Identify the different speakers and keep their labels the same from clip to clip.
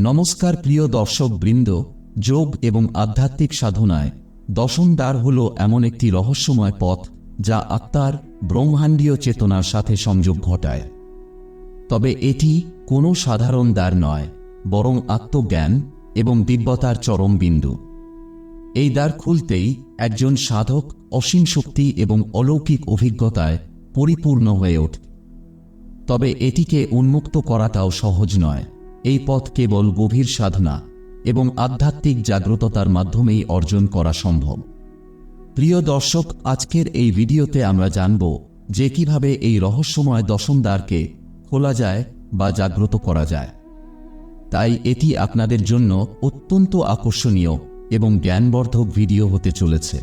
Speaker 1: নমস্কার প্রিয় দর্শক বৃন্দ, যোগ এবং আধ্যাত্মিক সাধনায় দশম দ্বার হল এমন একটি রহস্যময় পথ যা আত্মার ব্রহ্মাণ্ডীয় চেতনার সাথে সংযোগ ঘটায়। তবে এটি কোনো সাধারণ দ্বার নয়, বরং আত্মজ্ঞান এবং দিব্যতার চরম বিন্দু। এই দ্বার খুলতেই একজন সাধক অসীম শক্তি এবং অলৌকিক অভিজ্ঞতায় পরিপূর্ণ হয়ে ওঠে। তবে এটিকে উন্মুক্ত করাটাও সহজ নয়। এই পথ কেবল গভীর সাধনা এবং আধ্যাত্মিক জাগ্রততার মাধ্যমেই অর্জন করা সম্ভব। প্রিয় দর্শক, আজকের এই ভিডিওতে আমরা জানব যে কীভাবে এই রহস্যময় দশম দ্বারকে খোলা যায় বা জাগ্রত করা যায়। তাই এটি আপনাদের জন্য অত্যন্ত আকর্ষণীয় এবং জ্ঞানবর্ধক ভিডিও হতে চলেছে।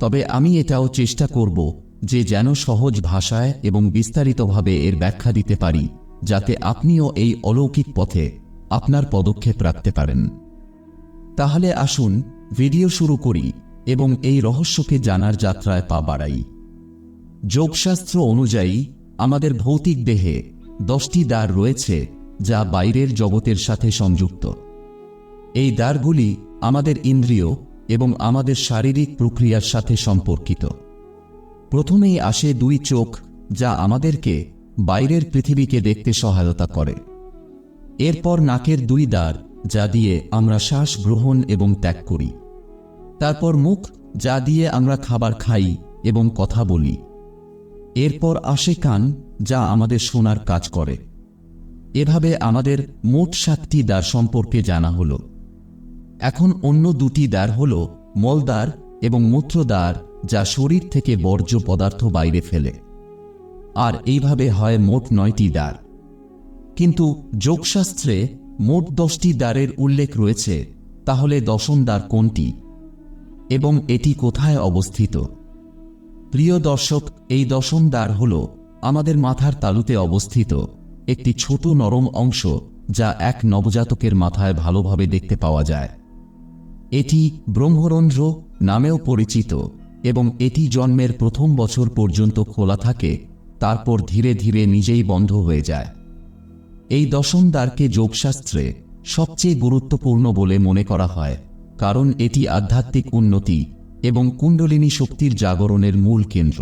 Speaker 1: তবে আমি এটাও চেষ্টা করব যে যেন সহজ ভাষায় এবং বিস্তারিতভাবে এর ব্যাখ্যা দিতে পারি। যাতে আপনিও এই অলৌকিক পথে আপনার পদক্ষেপ রাখতে পারেন। তাহলে আসুন ভিডিও শুরু করি এবং এই রহস্যকে জানার যাত্রায় পা বাড়াই। যোগশাস্ত্র অনুযায়ী, আমাদের ভৌতিক দেহে দশটি দ্বার রয়েছে যা বাইরের জগতের সাথে সংযুক্ত। এই দ্বারগুলি আমাদের ইন্দ্রিয় এবং আমাদের শারীরিক প্রক্রিয়ার সাথে সম্পর্কিত। প্রথমেই আসে দুই চোখ যা আমাদেরকে বাইরের পৃথিবীকে দেখতে সহায়তা করে। এরপর নাকের দুই দ্বার, যা দিয়ে আমরা শ্বাস গ্রহণ এবং ত্যাগ করি। তারপর মুখ, যা দিয়ে আমরা খাবার খাই এবং কথা বলি। এরপর আসে কান, যা আমাদের শোনার কাজ করে। এভাবে আমাদের মোট সাতটি দ্বার সম্পর্কে জানা হল। এখন অন্য দুটি দ্বার হল মলদ্বার এবং মূত্রদ্বার, যা শরীর থেকে বর্জ্য পদার্থ বাইরে ফেলে। আর এইভাবে হয় মোট নয়টি দ্বার। কিন্তু যোগশাস্ত্রে মোট দশটি দ্বারের উল্লেখ রয়েছে, তাহলে দশম দ্বার কোনটি? এবং এটি কোথায় অবস্থিত? প্রিয় দর্শক, এই দশম দ্বার হল আমাদের মাথার তালুতে অবস্থিত একটি ছোট নরম অংশ যা এক নবজাতকের মাথায় ভালোভাবে দেখতে পাওয়া যায়। এটি ব্রহ্মরন্ধ্র নামেও পরিচিত এবং এটি জন্মের প্রথম বছর পর্যন্ত খোলা থাকে তারপর ধীরে ধীরে নিজেই বন্ধ হয়ে যায়। এই দশম দ্বারকে যোগশাস্ত্রে সবচেয়ে গুরুত্বপূর্ণ বলে মনে করা হয়, কারণ এটি আধ্যাত্মিক উন্নতি এবং কুণ্ডলিনী শক্তির জাগরণের মূল কেন্দ্র।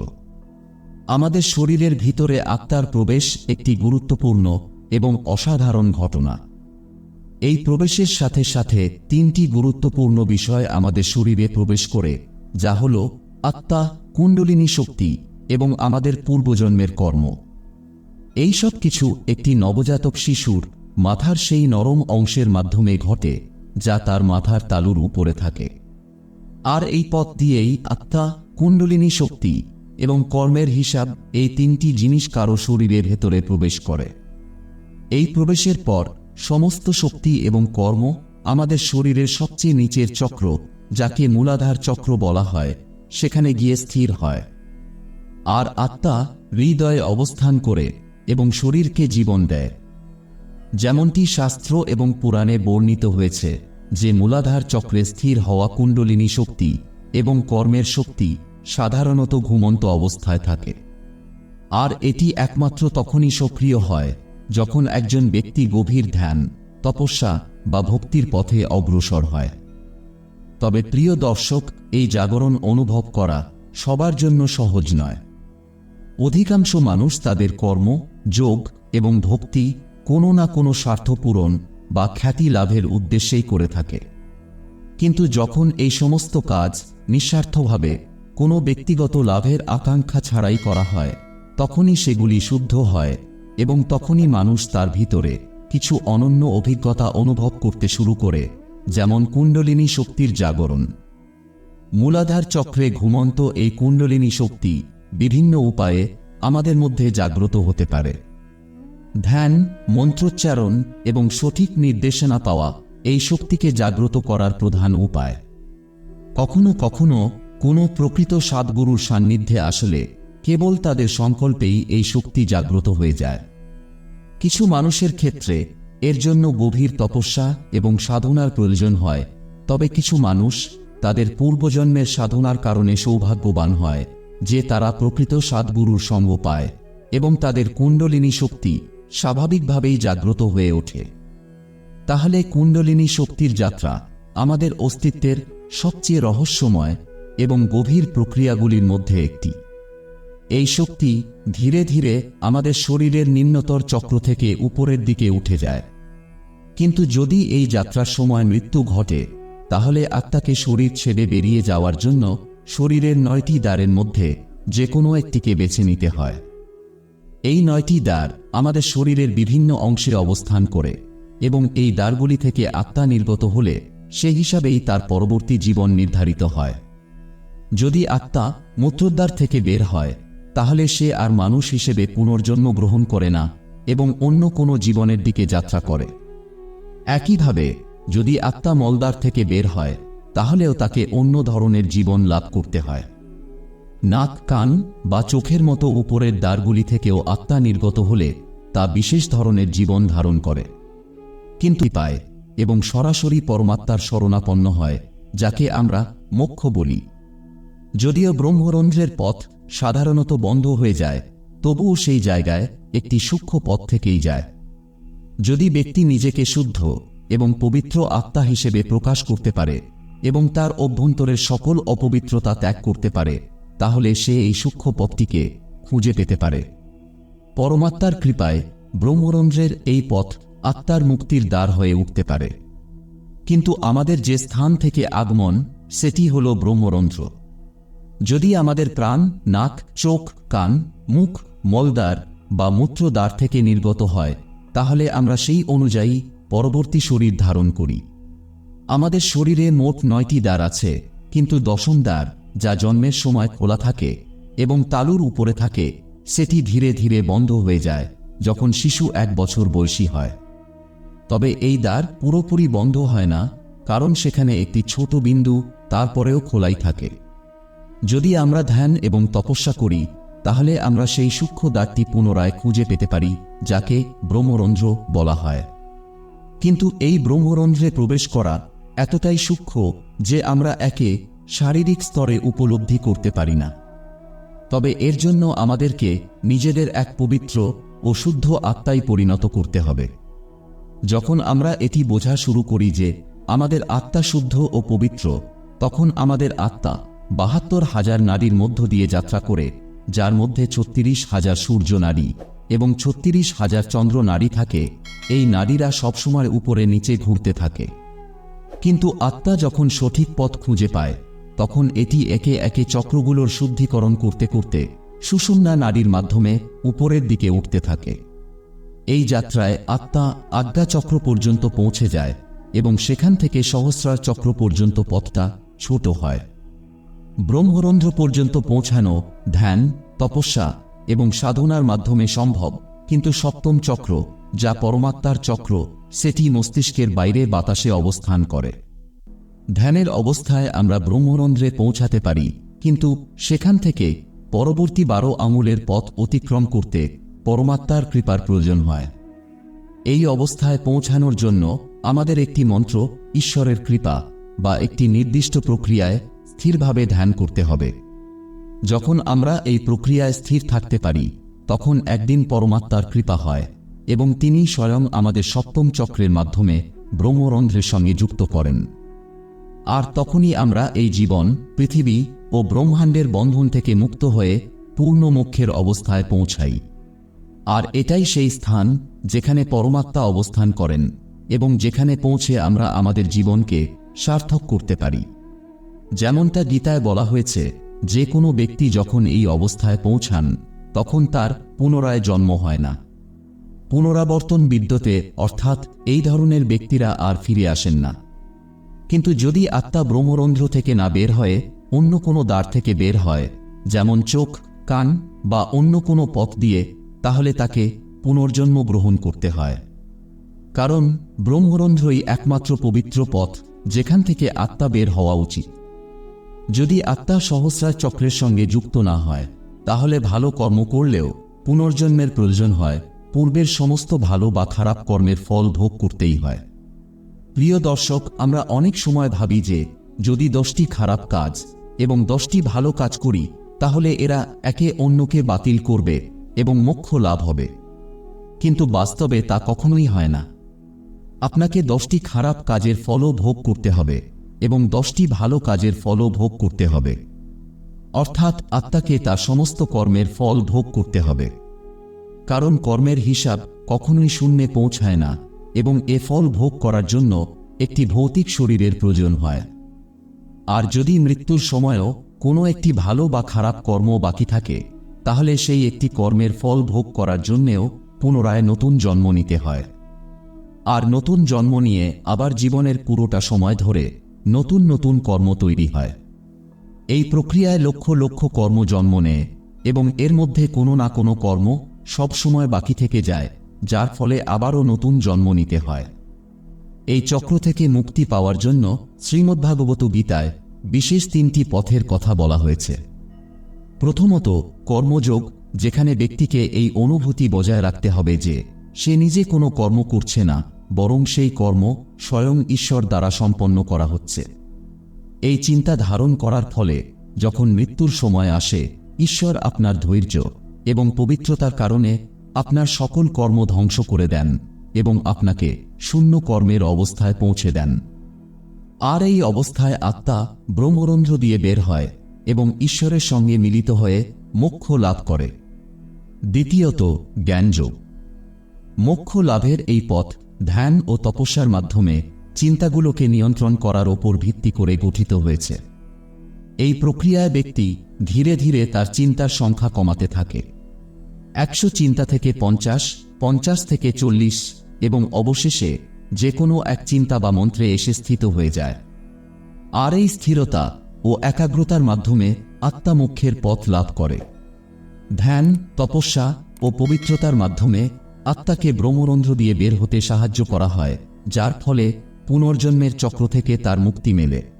Speaker 1: আমাদের শরীরের ভিতরে আত্মার প্রবেশ একটি গুরুত্বপূর্ণ এবং অসাধারণ ঘটনা। এই প্রবেশের সাথে সাথে তিনটি গুরুত্বপূর্ণ বিষয় আমাদের শরীরে প্রবেশ করে, যা হল আত্মা, কুণ্ডলিনী শক্তি এবং আমাদের পূর্বজন্মের কর্ম। এই সব কিছু একটি নবজাতক শিশুর মাথার সেই নরম অংশের মাধ্যমে ঘটে, যা তার মাথার তালুর উপরে থাকে। আর এই পথ দিয়েই আত্মা, কুণ্ডলিনী শক্তি এবং কর্মের হিসাব এই তিনটি জিনিস কারও শরীরের ভেতরে প্রবেশ করে। এই প্রবেশের পর সমস্ত শক্তি এবং কর্ম আমাদের শরীরের সবচেয়ে নিচের চক্র, যাকে মূলাধার চক্র বলা হয়, সেখানে গিয়ে স্থির হয়। আর আত্মা হৃদয়ে অবস্থান করে এবং শরীরকে জীবন দেয়। যেমনটি শাস্ত্র এবং পুরাণে বর্ণিত হয়েছে যে মূলাধার চক্রে স্থির হওয়া কুণ্ডলিনী শক্তি এবং কর্মের শক্তি সাধারণত ঘুমন্ত অবস্থায় থাকে। আর এটি একমাত্র তখনই সক্রিয় হয় যখন একজন ব্যক্তি গভীর ধ্যান, তপস্যা বা ভক্তির পথে অগ্রসর হয়। তবে প্রিয় দর্শক, এই জাগরণ অনুভব করা সবার জন্য সহজ নয়। অধিকাংশ মানুষ তাদের কর্ম, যোগ এবং ভক্তি কোনো না কোনো স্বার্থ পূরণ বা খ্যাতি লাভের উদ্দেশ্যেই করে থাকে। কিন্তু যখন এই সমস্ত কাজ নিঃস্বার্থভাবে কোনো ব্যক্তিগত লাভের আকাঙ্ক্ষা ছাড়াই করা হয়, তখনই সেগুলি শুদ্ধ হয় এবং তখনই মানুষ তার ভিতরে কিছু অনন্য অভিজ্ঞতা অনুভব করতে শুরু করে, যেমন কুণ্ডলিনী শক্তির জাগরণ। মূলাধার চক্রে ঘুমন্ত এই কুণ্ডলিনী শক্তি বিভিন্ন উপায়ে আমাদের মধ্যে জাগ্রত হতে পারে। ধ্যান, মন্ত্রোচ্চারণ এবং সঠিক নির্দেশনা পাওয়া এই শক্তিকে জাগ্রত করার প্রধান উপায়। কখনো কখনো কোনো প্রকৃত সাদগুরুর সান্নিধ্যে আসলে কেবল তাদের সংকল্পেই এই শক্তি জাগ্রত হয়ে যায়। কিছু মানুষের ক্ষেত্রে এর জন্য গভীর তপস্যা এবং সাধনার প্রয়োজন হয়, তবে কিছু মানুষ তাদের পূর্বজন্মের সাধনার কারণে সৌভাগ্যবান হয়। যে তারা প্রকৃত সাদগুরুর সঙ্গ পায় এবং তাদের কুণ্ডলিনী শক্তি স্বাভাবিকভাবেই জাগ্রত হয়ে ওঠে। তাহলে কুণ্ডলিনী শক্তির যাত্রা আমাদের অস্তিত্বের সবচেয়ে রহস্যময় এবং গভীর প্রক্রিয়াগুলির মধ্যে একটি। এই শক্তি ধীরে ধীরে আমাদের শরীরের নিম্নতর চক্র থেকে উপরের দিকে উঠে যায়। কিন্তু যদি এই যাত্রার সময় মৃত্যু ঘটে, তাহলে আত্মাকে শরীর ছেড়ে বেরিয়ে যাওয়ার জন্য শরীরের নয়টি দ্বারের মধ্যে যে কোনো একটিকে বেছে নিতে হয়। এই নয়টি দ্বার আমাদের শরীরের বিভিন্ন অংশে অবস্থান করে এবং এই দ্বারগুলি থেকে আত্মা নির্গত হলে সে হিসাবেই তার পরবর্তী জীবন নির্ধারিত হয়। যদি আত্মা মূত্রদ্বার থেকে বের হয়, তাহলে সে আর মানুষ হিসেবে পুনর্জন্ম গ্রহণ করে না এবং অন্য কোনো জীবনের দিকে যাত্রা করে। একইভাবে, যদি আত্মা মলদ্বার থেকে বের হয় তাহলেও তাকে অন্য ধরনের জীবন লাভ করতে হয়। নাক, কান বা চোখের মতো উপরের দ্বারগুলি থেকেও আত্মা নির্গত হলে তা বিশেষ ধরনের জীবন ধারণ করে। কিন্তু পায় এবং সরাসরি পরমাত্মার শরণাপন্ন হয়, যাকে আমরা মোক্ষ বলি। যদিও ব্রহ্মরন্ধ্রের পথ সাধারণত বন্ধ হয়ে যায়, তবুও সেই জায়গায় একটি সূক্ষ্ম পথ থেকেই যায়। যদি ব্যক্তি নিজেকে শুদ্ধ এবং পবিত্র আত্মা হিসেবে প্রকাশ করতে পারে এবং তার অভ্যন্তরের সকল অপবিত্রতা ত্যাগ করতে পারে, তাহলে সে এই সূক্ষ্ম পথটিকে খুঁজে পেতে পারে। পরমাত্মার কৃপায় ব্রহ্মরন্ধ্রের এই পথ আত্মার মুক্তির দ্বার হয়ে উঠতে পারে। কিন্তু আমাদের যে স্থান থেকে আগমন, সেটি হল ব্রহ্মরন্ধ্র। যদি আমাদের প্রাণ, নাক, চোখ, কান, মুখ, মলদ্বার বা মূত্রদ্বার থেকে নির্গত হয়, তাহলে আমরা সেই অনুযায়ী পরবর্তী শরীর ধারণ করি। আমাদের শরীরে মোট নয়টি দ্বার আছে, কিন্তু দশম দ্বার, যা জন্মের সময় খোলা থাকে এবং তালুর উপরে থাকে, সেটি ধীরে ধীরে বন্ধ হয়ে যায়, যখন শিশু এক বছর বয়সী হয়। তবে এই দ্বার পুরোপুরি বন্ধ হয় না, কারণ সেখানে একটি ছোট বিন্দু তারপরেও খোলাই থাকে। যদি আমরা ধ্যান এবং তপস্যা করি, তাহলে আমরা সেই সূক্ষ্ম দ্বারটি পুনরায় খুঁজে পেতে পারি, যাকে ব্রহ্মরন্ধ্র বলা হয়। কিন্তু এই ব্রহ্মরন্ধ্রে প্রবেশ করা এতটাই সূক্ষ্ম যে আমরা একে শারীরিক স্তরে উপলব্ধি করতে পারি না। তবে এর জন্য আমাদেরকে নিজেদের এক পবিত্র ও শুদ্ধ আত্মায় পরিণত করতে হবে। যখন আমরা এটি বোঝা শুরু করি যে আমাদের আত্মা শুদ্ধ ও পবিত্র, তখন আমাদের আত্মা বাহাত্তর হাজার নারীর মধ্য দিয়ে যাত্রা করে, যার মধ্যে ছত্রিশ হাজার সূর্য নারী এবং ছত্রিশ হাজার চন্দ্র নারী থাকে। এই নারীরা সবসময় উপরে নিচে ঘুরতে থাকে। কিন্তু আত্মা যখন সঠিক পথ খুঁজে পায়, তখন এটি একে একে চক্রগুলোর শুদ্ধিকরণ করতে করতে সুষুম্না নারীর মাধ্যমে উপরের দিকে উঠতে থাকে। এই যাত্রায় আত্মা আজ্ঞাচক্র পর্যন্ত পৌঁছে যায় এবং সেখান থেকে সহস্রার চক্র পর্যন্ত পথটা ছোট হয়। ব্রহ্মরন্ধ্র পর্যন্ত পৌঁছানো ধ্যান, তপস্যা এবং সাধনার মাধ্যমে সম্ভব, কিন্তু সপ্তম চক্র, যা পরমাত্মার চক্র সেটি মস্তিষ্কের বাইরে বাতাসে অবস্থান করে। ধ্যানের অবস্থায় আমরা ব্রহ্মরন্ধ্রে পৌঁছাতে পারি, কিন্তু সেখান থেকে পরবর্তী বারো আঙুলের পথ অতিক্রম করতে পরমাত্মার কৃপার প্রয়োজন হয়। এই অবস্থায় পৌঁছানোর জন্য আমাদের একটি মন্ত্র, ঈশ্বরের কৃপা, বা একটি নির্দিষ্ট প্রক্রিয়ায় স্থিরভাবে ধ্যান করতে হবে। যখন আমরা এই প্রক্রিয়ায় স্থির থাকতে পারি, তখন একদিন পরমাত্মার কৃপা হয়। এবং তিনি স্বয়ং আমাদের সপ্তম চক্রের মাধ্যমে ব্রহ্মরন্ধ্রের সঙ্গে যুক্ত করেন। আর তখনই আমরা এই জীবন, পৃথিবী ও ব্রহ্মাণ্ডের বন্ধন থেকে মুক্ত হয়ে পূর্ণ মোক্ষের অবস্থায় পৌঁছাই। আর এটাই সেই স্থান যেখানে পরমাত্মা অবস্থান করেন এবং যেখানে পৌঁছে আমরা আমাদের জীবনকে সার্থক করতে পারি। যেমনটা গীতায় বলা হয়েছে, যে কোনো ব্যক্তি যখন এই অবস্থায় পৌঁছান, তখন তার পুনরায় জন্ম হয় না। পুনরাবর্তন বিদ্যতে, অর্থাৎ এই ধরনের ব্যক্তিরা আর ফিরে আসেন না। কিন্তু যদি আত্মা ব্রহ্মরন্ধ্র থেকে না বের হয়ে, অন্য কোনো দ্বার থেকে বের হয়, যেমন চোখ, কান বা অন্য কোনো পথ দিয়ে, তাহলে তাকে পুনর্জন্ম গ্রহণ করতে হয়। কারণ ব্রহ্মরন্ধ্রই একমাত্র পবিত্র পথ, যেখান থেকে আত্মা বের হওয়া উচিত। যদি আত্মা সহস্রার চক্রের সঙ্গে যুক্ত না হয়, তাহলে ভালো কর্ম করলেও পুনর্জন্মের প্রয়োজন হয় পূর্বের সমস্ত ভালো বা খারাপ কর্মের ফল ভোগ করতেই হয়। প্রিয় দর্শক, আমরা অনেক সময় ভাবি যে, যদি দশটি খারাপ কাজ এবং দশটি ভালো কাজ করি, তাহলে এরা একে অন্যকে বাতিল করবে এবং মোক্ষ লাভ হবে। কিন্তু বাস্তবে তা কখনোই হয় না। আপনাকে দশটি খারাপ কাজের ফলও ভোগ করতে হবে এবং দশটি ভালো কাজের ফলও ভোগ করতে হবে। অর্থাৎ আত্মাকে তার সমস্ত কর্মের ফল ভোগ করতে হবে। কারণ কর্মের হিসাব কখনোই শূন্যে পৌঁছায় না এবং এ ফল ভোগ করার জন্য একটি ভৌতিক শরীরের প্রয়োজন হয়। আর যদি মৃত্যুর সময়ও কোনো একটি ভালো বা খারাপ কর্ম বাকি থাকে, তাহলে সেই একটি কর্মের ফল ভোগ করার জন্যেও পুনরায় নতুন জন্ম নিতে হয়। আর নতুন জন্ম নিয়ে আবার জীবনের পুরোটা সময় ধরে নতুন নতুন কর্ম তৈরি হয়। এই প্রক্রিয়ায় লক্ষ লক্ষ কর্ম জন্ম নেয় এবং এর মধ্যে কোনো না কোনো কর্ম সব সময় বাকি থেকে যায়, যার ফলে আবারও নতুন জন্ম নিতে হয়। এই চক্র থেকে মুক্তি পাওয়ার জন্য শ্রীমদ্ভাগবত গীতায় বিশেষ তিনটি পথের কথা বলা হয়েছে। প্রথমত, কর্মযোগ, যেখানে ব্যক্তিকে এই অনুভূতি বজায় রাখতে হবে যে, সে নিজে কোনো কর্ম করছে না, বরং সেই কর্ম স্বয়ং ঈশ্বর দ্বারা সম্পন্ন করা হচ্ছে। এই চিন্তা ধারণ করার ফলে, যখন মৃত্যুর সময় আসে, ঈশ্বর আপনার ধৈর্য এবং পবিত্রতার কারণে আপনার সকল কর্ম ধ্বংস করে দেন এবং আপনাকে শূন্য কর্মের অবস্থায় পৌঁছে দেন। আর এই অবস্থায় আত্মা ব্রহ্মরন্ধ্র দিয়ে বের হয় এবং ঈশ্বরের সঙ্গে মিলিত হয়ে মোক্ষ লাভ করে। দ্বিতীয়ত, জ্ঞানযোগ। মোক্ষ লাভের এই পথ ধ্যান ও তপস্যার মাধ্যমে চিন্তাগুলোকে নিয়ন্ত্রণ করার ওপর ভিত্তি করে গঠিত হয়েছে। এই প্রক্রিয়ায় ব্যক্তি ধীরে ধীরে তার চিন্তার সংখ্যা কমাতে থাকে। একশো চিন্তা থেকে পঞ্চাশ পঞ্চাশ থেকে চল্লিশ এবং অবশেষে যে কোনো এক চিন্তা বা মন্ত্রে এসে স্থিত হয়ে যায়। আর এই স্থিরতা ও একাগ্রতার মাধ্যমে আত্মামুখ্যের পথ লাভ করে। ধ্যান, তপস্যা ও পবিত্রতার মাধ্যমে আত্মাকে ব্রহ্মরন্ধ্র দিয়ে বের হতে সাহায্য করা হয়, যার ফলে পুনর্জন্মের চক্র থেকে তার মুক্তি মেলে।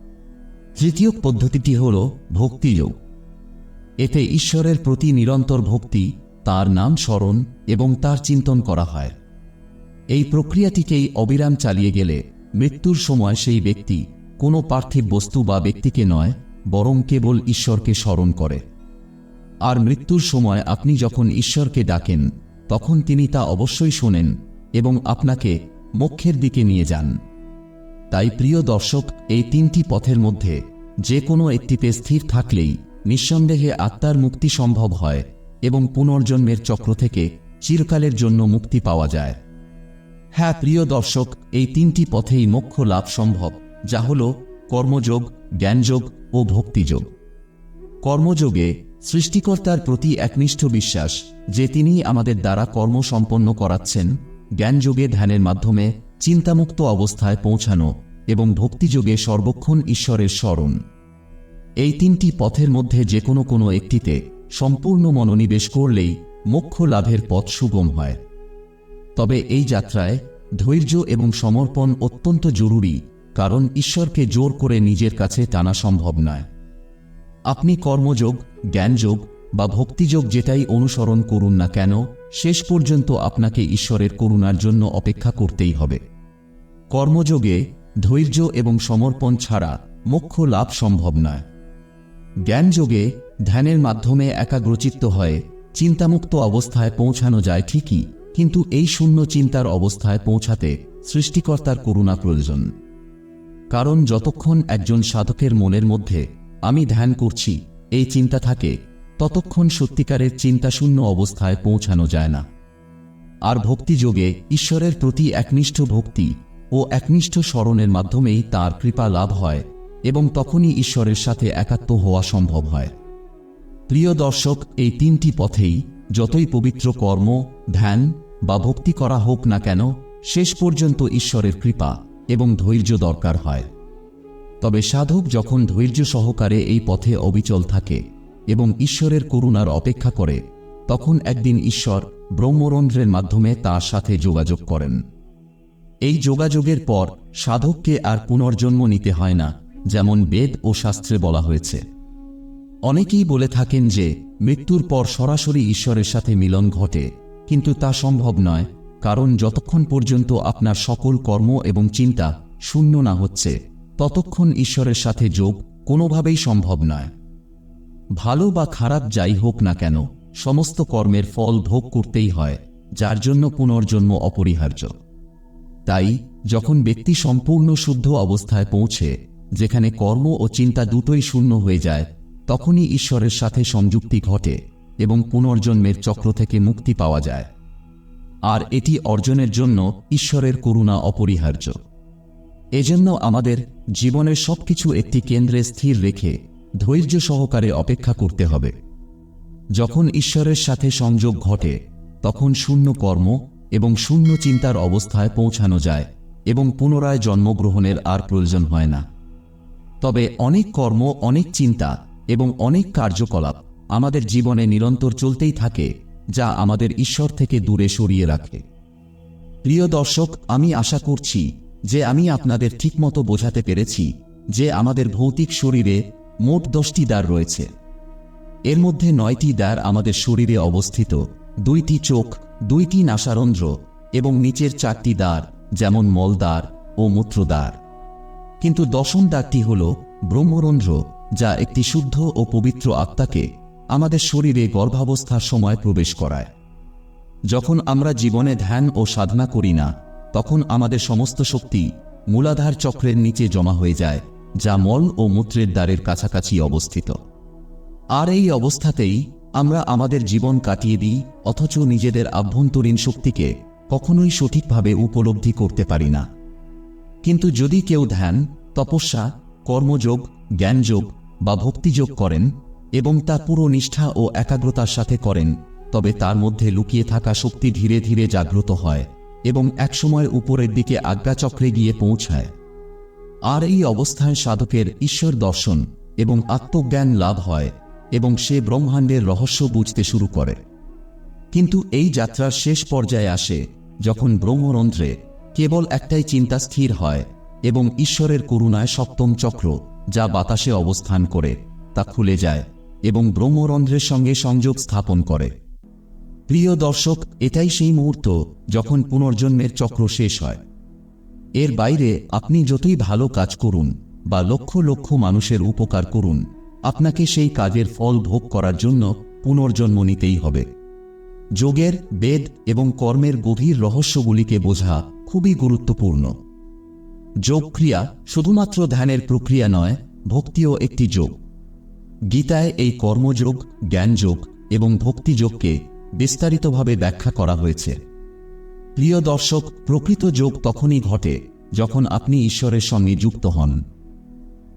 Speaker 1: তৃতীয় পদ্ধতিটি হল ভক্তিযোগ এতে ঈশ্বরের প্রতি নিরন্তর ভক্তি, তার নাম স্মরণ এবং তার চিন্তন করা হয়। এই প্রক্রিয়াটিকেই অবিরাম চালিয়ে গেলে মৃত্যুর সময় সেই ব্যক্তি কোনো পার্থিব বস্তু বা ব্যক্তিকে নয়, বরং কেবল ঈশ্বরকে স্মরণ করে। আর মৃত্যুর সময় আপনি যখন ঈশ্বরকে ডাকেন, তখন তিনি তা অবশ্যই শোনেন এবং আপনাকে মোক্ষের দিকে নিয়ে যান। তাই প্রিয় দর্শক, এই তিনটি পথের মধ্যে যে কোনো একটিতে স্থির থাকলেই নিঃসন্দেহে আত্মার মুক্তি সম্ভব হয় এবং পুনর্জন্মের চক্র থেকে চিরকালের জন্য মুক্তি পাওয়া যায়। হ্যাঁ প্রিয় দর্শক, এই তিনটি পথেই মোক্ষ লাভ সম্ভব, যা হল কর্মযোগ, জ্ঞানযোগ ও ভক্তিযোগ। কর্মযোগে সৃষ্টিকর্তার প্রতি একনিষ্ঠ বিশ্বাস, যে তিনি আমাদের দ্বারা কর্ম সম্পন্ন করাচ্ছেন, জ্ঞানযোগে ধ্যানের মাধ্যমে চিন্তামুক্ত অবস্থায় পৌঁছানো এবং ভক্তিযোগে সর্বক্ষণ ঈশ্বরের স্মরণ। এই তিনটি পথের মধ্যে যে কোনো কোনো একটিতে সম্পূর্ণ মনোনিবেশ করলেই মোক্ষ লাভের পথ সুগম হয়। তবে এই যাত্রায় ধৈর্য এবং সমর্পণ অত্যন্ত জরুরি, কারণ ঈশ্বরকে জোর করে নিজের কাছে টানা সম্ভব নয়। আপনি কর্মযোগ, জ্ঞানযোগ বা ভক্তিযোগ যেটাই অনুসরণ করুন না কেন শেষ পর্যন্ত আপনাকে ঈশ্বরের করুণার জন্য অপেক্ষা করতেই হবে। কর্মযোগে ধৈর্য এবং সমর্পণ ছাড়া মোক্ষ লাভ সম্ভব নয়। জ্ঞানযোগে ধ্যানের মাধ্যমে একাগ্রচিত্ত হয়ে চিন্তামুক্ত অবস্থায় পৌঁছানো যায় ঠিকই, কিন্তু এই শূন্য চিন্তার অবস্থায় পৌঁছাতে সৃষ্টিকর্তার করুণা প্রয়োজন। কারণ যতক্ষণ একজন সাধকের মনের মধ্যে আমি ধ্যান করছি, এই চিন্তা থাকে ততক্ষণ সত্যিকারের চিন্তাশূন্য অবস্থায় পৌঁছানো যায় না। আর ভক্তিযোগে ঈশ্বরের প্রতি একনিষ্ঠ ভক্তি ও একনিষ্ঠ স্মরণের মাধ্যমেই তার কৃপা লাভ হয় এবং তখনই ঈশ্বরের সাথে একাত্ম হওয়া সম্ভব হয়। প্রিয় দর্শক, এই তিনটি পথেই যতই পবিত্র কর্ম, ধ্যান বা ভক্তি করা হোক না কেন, শেষ পর্যন্ত ঈশ্বরের কৃপা এবং ধৈর্য দরকার হয়। তবে সাধক যখন ধৈর্য সহকারে এই পথে অবিচল থাকে এবং ঈশ্বরের করুণার অপেক্ষা করে, তখন একদিন ঈশ্বর ব্রহ্মরন্ধ্রের মাধ্যমে তার সাথে যোগাযোগ করেন। এই যোগাযোগের পর সাধককে আর পুনর্জন্ম নিতে হয় না, যেমন বেদ ও শাস্ত্রে বলা হয়েছে। অনেকেই বলে থাকেন যে, মৃত্যুর পর সরাসরি ঈশ্বরের সাথে মিলন ঘটে, কিন্তু তা সম্ভব নয়, কারণ যতক্ষণ পর্যন্ত আপনার সকল কর্ম এবং চিন্তা শূন্য না হচ্ছে, ততক্ষণ ঈশ্বরের সাথে যোগ কোনোভাবেই সম্ভব নয়। ভালো বা খারাপ যাই হোক না কেন, সমস্ত কর্মের ফল ভোগ করতেই হয়, যার জন্য পুনর্জন্ম অপরিহার্য। তাই, যখন ব্যক্তি সম্পূর্ণ শুদ্ধ অবস্থায় পৌঁছে, যেখানে কর্ম ও চিন্তা দুটোই শূন্য হয়ে যায়, তখনই ঈশ্বরের সাথে সংযুক্তি ঘটে এবং পুনর্জন্মের চক্র থেকে মুক্তি পাওয়া যায়। আর এটি অর্জনের জন্য ঈশ্বরের করুণা অপরিহার্য। এজন্য আমাদের জীবনের সবকিছু একটি কেন্দ্রে স্থির রেখে ধৈর্য সহকারে অপেক্ষা করতে হবে। যখন ঈশ্বরের সাথে সংযোগ ঘটে, তখন শূন্য কর্ম এবং শূন্য চিন্তার অবস্থায় পৌঁছানো যায় এবং পুনরায় জন্মগ্রহণের আর প্রয়োজন হয় না। তবে অনেক কর্ম, অনেক চিন্তা এবং অনেক কার্যকলাপ আমাদের জীবনে নিরন্তর চলতেই থাকে, যা আমাদের ঈশ্বর থেকে দূরে সরিয়ে রাখে। প্রিয় দর্শক, আমি আশা করছি যে আমি আপনাদের ঠিকমতো বোঝাতে পেরেছি যে আমাদের ভৌতিক শরীরে মোট দশটি দ্বার রয়েছে। এর মধ্যে নয়টি দ্বার আমাদের শরীরে অবস্থিত, দুইটি চোখ, দুইটি নাসারন্ধ্র এবং নিচের চারটি দ্বার, যেমন মলদ্বার ও মূত্রদ্বার কিন্তু দশম দ্বারটি হল ব্রহ্মরন্ধ্র, যা একটি শুদ্ধ ও পবিত্র আত্মাকে আমাদের শরীরে গর্ভাবস্থার সময় প্রবেশ করায়। যখন আমরা জীবনে ধ্যান ও সাধনা করি না, তখন আমাদের সমস্ত শক্তি মূলাধার চক্রের নিচে জমা হয়ে যায়। যা মল ও মূত্রের দ্বারের কাছাকাছি অবস্থিত। আর এই অবস্থাতেই আমরা আমাদের জীবন কাটিয়ে দিই, অথচ নিজেদের আভ্যন্তরীণ শক্তিকে কখনোই সঠিকভাবে উপলব্ধি করতে পারি না। কিন্তু যদি কেউ ধ্যান, তপস্যা, কর্মযোগ, জ্ঞানযোগ বা ভক্তিযোগ করেন এবং তা পুরো নিষ্ঠা ও একাগ্রতার সাথে করেন, তবে তার মধ্যে লুকিয়ে থাকা শক্তি ধীরে ধীরে জাগ্রত হয় এবং একসময় উপরের দিকে আজ্ঞাচক্রে গিয়ে পৌঁছায়। আর এই অবস্থায় সাধকের ঈশ্বর দর্শন এবং আত্মজ্ঞান লাভ হয় এবং সে ব্রহ্মাণ্ডের রহস্য বুঝতে শুরু করে। কিন্তু এই যাত্রার শেষ পর্যায়ে আসে যখন ব্রহ্মরন্ধ্রে কেবল একটাই চিন্তা স্থির হয় এবং ঈশ্বরের করুণায় সপ্তম চক্র যা বাতাসে অবস্থান করে তা খুলে যায় এবং ব্রহ্মরন্ধ্রের সঙ্গে সংযোগ স্থাপন করে। প্রিয় দর্শক, এটাই সেই মুহূর্ত যখন পুনর্জন্মের চক্র শেষ হয়। এর বাইরে আপনি যতই ভালো কাজ করুন বা লক্ষ লক্ষ মানুষের উপকার করুন, আপনাকে সেই কাজের ফল ভোগ করার জন্য পুনর্জন্ম নিতেই হবে। যোগের, বেদ এবং কর্মের গভীর রহস্যগুলিকে বোঝা খুবই গুরুত্বপূর্ণ। যোগক্রিয়া শুধুমাত্র ধ্যানের প্রক্রিয়া নয়, ভক্তিও একটি যোগ। গীতায় এই কর্মযোগ, জ্ঞানযোগ এবং ভক্তিযোগকে বিস্তারিতভাবে ব্যাখ্যা করা হয়েছে। প্রিয় দর্শক, প্রকৃত যোগ তখনই ঘটে যখন আপনি ঈশ্বরের সঙ্গে যুক্ত হন।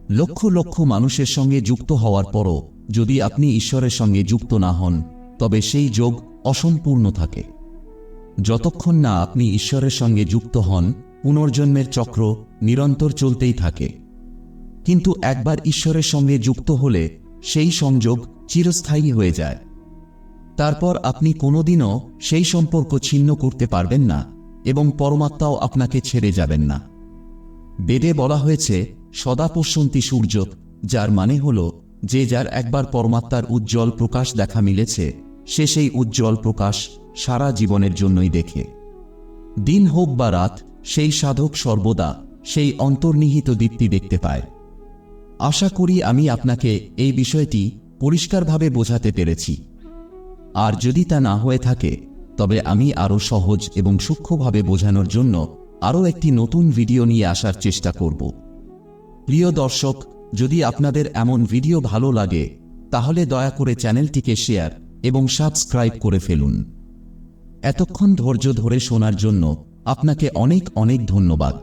Speaker 1: লক্ষ লক্ষ মানুষের সঙ্গে যুক্ত হওয়ার পরও যদি আপনি ঈশ্বরের সঙ্গে যুক্ত না হন, তবে সেই যোগ অসম্পূর্ণ থাকে। যতক্ষণ না আপনি ঈশ্বরের সঙ্গে যুক্ত হন, পুনর্জন্মের চক্র নিরন্তর চলতেই থাকে। কিন্তু একবার ঈশ্বরের সঙ্গে যুক্ত হলে সেই সংযোগ চিরস্থায়ী হয়ে যায়। তারপর আপনি কোনোদিনও সেই সম্পর্ক ছিন্ন করতে পারবেন না এবং পরমাত্মাও আপনাকে ছেড়ে যাবেন না। বেদে বলা হয়েছে, সদা পশ্যন্তী সূর্য, যার মানে হল, যে যার একবার পরমাত্মার উজ্জ্বল প্রকাশ দেখা মিলেছে, সে সেই উজ্জ্বল প্রকাশ সারা জীবনের জন্যই দেখে। দিন হোক বা রাত, সেই সাধক সর্বদা সেই অন্তর্নিহিত দীপ্তি দেখতে পায়। আশা করি আমি আপনাকে এই বিষয়টি পরিষ্কারভাবে বোঝাতে পেরেছি। আর যদি তা না হয়ে থাকে, তবে আমি আরও সহজ এবং সূক্ষ্মভাবে বোঝানোর জন্য আরও একটি নতুন ভিডিও নিয়ে আসার চেষ্টা করব। প্রিয় দর্শক, যদি আপনাদের এমন ভিডিও ভালো লাগে, তাহলে দয়া করে চ্যানেলটিকে শেয়ার এবং সাবস্ক্রাইব করে ফেলুন। এতক্ষণ ধৈর্য ধরে শোনার জন্য আপনাকে অনেক অনেক ধন্যবাদ।